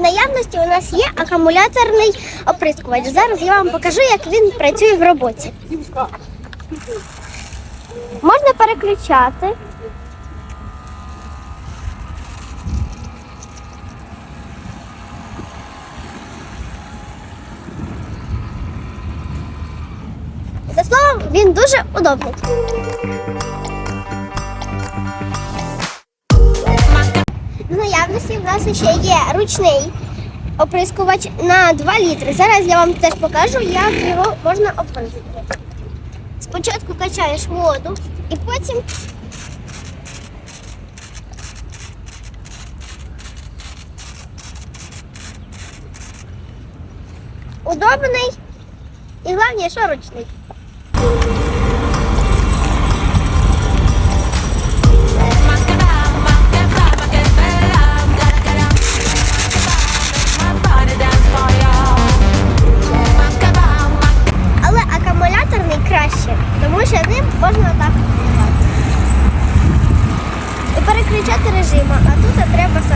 В наявності у нас є акумуляторний оприскувач. Зараз я вам покажу, як він працює в роботі. Можна переключати. За словом, він дуже удобний. В наявності в нас ще є ручний оприскувач на 2 літри. Зараз я вам теж покажу, як його можна оприскувати. Спочатку качаєш воду і потім удобний і головне, що ручний. Краще, тому що ним можна так і переключати режим, а тут треба.